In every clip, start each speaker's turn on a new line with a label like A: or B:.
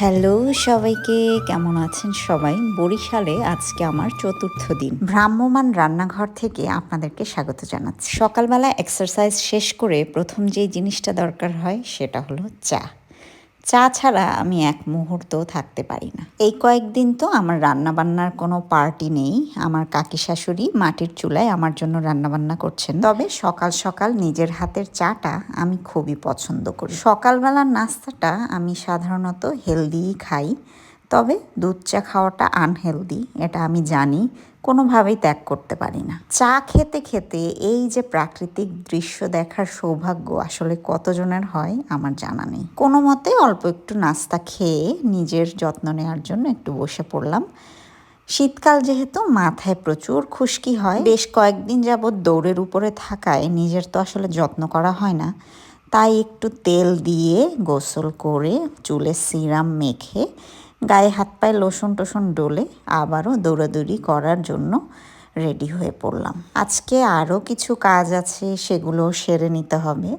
A: Hello সবাইকে কেমন আছেন সবাই? বরিশালে আজকে আমার চতুর্থ দিন। ভ্রাম্যমান রান্নাঘর থেকে আপনাদেরকে স্বাগত জানাচ্ছি। সকালবেলা এক্সারসাইজ শেষ করে প্রথম যে জিনিসটা দরকার হয় সেটা হলো চা। চা ছাড়া আমি এক মুহূর্ত থাকতে পারি না। এই কয়েকদিন তো আমার রান্নাবান্নার কোনো পার্টি নেই। আমার কাকি শাশুড়ি মাটির চুলায় আমার জন্য রান্নাবান্না করছেন। তবে সকাল সকাল নিজের হাতের চাটা আমি খুবই পছন্দ করি। সকালবেলার নাস্তাটা আমি সাধারণত হেলদিই খাই। তবে দুধ চা খাওয়াটা আনহেলদি এটা আমি জানি, কোনোভাবেই ত্যাগ করতে পারি না। চা খেতে খেতে এই যে প্রাকৃতিক দৃশ্য দেখার সৌভাগ্য আসলে কতজনের হয়, আমার জানা নেই। কোনো মতে অল্প একটু নাস্তা খেয়ে নিজের যত্ন নেওয়ার জন্য একটু বসে পড়লাম। শীতকাল যেহেতু মাথায় প্রচুর খুশকি হয়, বেশ কয়েকদিন যাবৎ দৌড়ের উপরে থাকায় নিজের তো আসলে যত্ন করা হয় না। তাই একটু তেল দিয়ে গোসল করে চুলে সিরাম মেখে গায়ে হাত পায়ে লোসন টোসন ডলে আবারও দৌড়াদৌড়ি করার জন্য রেডি হয়ে পড়লাম। আজকে আরও কিছু কাজ আছে, সেগুলো সেরে নিতে হবে।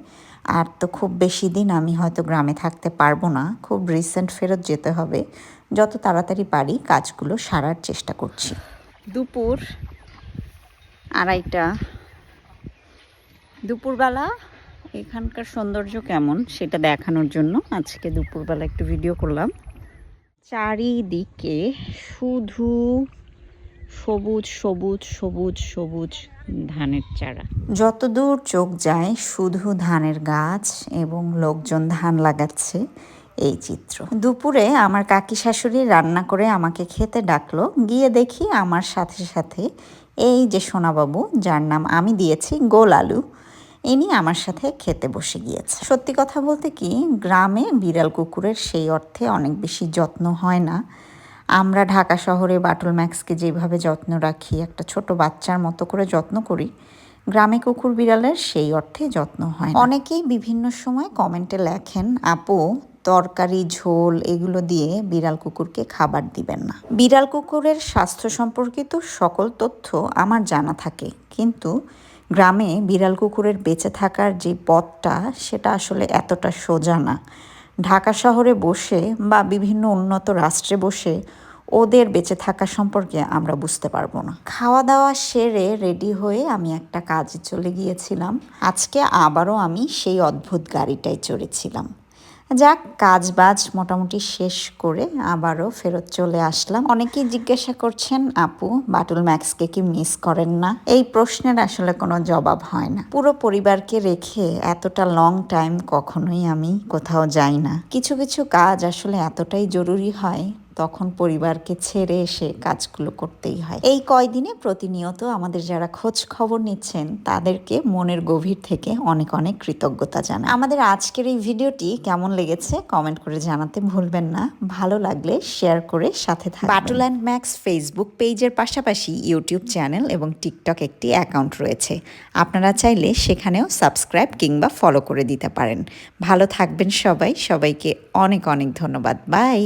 A: আর তো খুব বেশি দিন আমি হয়তো গ্রামে থাকতে পারব না, খুব রিসেন্ট ফেরত যেতে হবে। যত তাড়াতাড়ি পারি কাজগুলো সারার চেষ্টা করছি। দুপুর আড়াইটা। দুপুরবেলা এখানকার সৌন্দর্য কেমন সেটা দেখানোর জন্য আজকে দুপুরবেলা একটু ভিডিও করলাম। চারিদিকে শুধু সবুজ সবুজ সবুজ সবুজ ধানের চারা। যতদূর চোখ যায়, শুধু ধানের গাছ এবং লোকজন ধান লাগাচ্ছে এই চিত্র। দুপুরে আমার কাকি শাশুড়ি রান্না করে আমাকে খেতে ডাকলো। গিয়ে দেখি আমার সাথে সাথে এই যে সোনাবাবু, যার নাম আমি দিয়েছি গোল আলু ইনি আমার সাথে খেতে বসে গিয়েছে। সত্যি কথা বলতে কি, গ্রামে বিড়াল কুকুরের সেই অর্থে অনেক বেশি যত্ন হয় না। আমরা ঢাকা শহরে বাটল ম্যাক্সকে যেভাবে যত্ন রাখি, একটা ছোট বাচ্চার মতো করে যত্ন করি, গ্রামে কুকুর বিড়ালের সেই অর্থে যত্ন হয় অনেকেই বিভিন্ন সময় কমেন্টে লেখেন, আপু, তরকারি, ঝোল এগুলো দিয়ে বিড়াল কুকুরকে খাবার দিবেন না। বিড়াল কুকুরের স্বাস্থ্য সম্পর্কিত সকল তথ্য আমার জানা থাকে। কিন্তু গ্রামে বিড়াল কুকুরের বেঁচে থাকার যে পথটা, সেটা আসলে এতটা সোজা না। ঢাকা শহরে বসে বা বিভিন্ন উন্নত রাষ্ট্রে বসে ওদের বেঁচে থাকা সম্পর্কে আমরা বুঝতে পারব না। খাওয়া দাওয়া সেরে রেডি হয়ে আমি একটা কাজে চলে গিয়েছিলাম। আজকে আবারও আমি সেই অদ্ভুত গাড়িটায় চড়েছিলাম। যাক কাজ বাজ মোটামুটি শেষ করে আবারও ফেরত চলে আসলাম। অনেকেই জিজ্ঞাসা করছেন, আপু, বাটুল ম্যাক্সকে কি মিস করেন না? এই প্রশ্নের আসলে কোনো জবাব হয় না। পুরো পরিবারকে রেখে এতটা লং টাইম কখনোই আমি কোথাও যাই না। কিছু কিছু কাজ আসলে এতটাই জরুরি হয় তখন পরিবারকে ছেড়ে এসে কাজগুলো করতেই হয়। এই কয়দিনে প্রতিনিয়ত আমাদের যারা খোঁজ খবর নিচ্ছেন, তাদেরকে মনের গভীর থেকে অনেক অনেক কৃতজ্ঞতা জানাই। আমাদের আজকের এই ভিডিওটি কেমন লেগেছে কমেন্ট করে জানাতে ভুলবেন না। ভালো লাগলে শেয়ার করে সাথে থাকবেন। বাটুল অ্যান্ড ম্যাক্স ফেসবুক পেজের পাশাপাশি ইউটিউব চ্যানেল এবং টিকটক একটি অ্যাকাউন্ট রয়েছে। আপনারা চাইলে সেখানেও সাবস্ক্রাইব কিংবা ফলো করে দিতে পারেন। ভালো থাকবেন সবাই। সবাইকে অনেক অনেক ধন্যবাদ। বাই!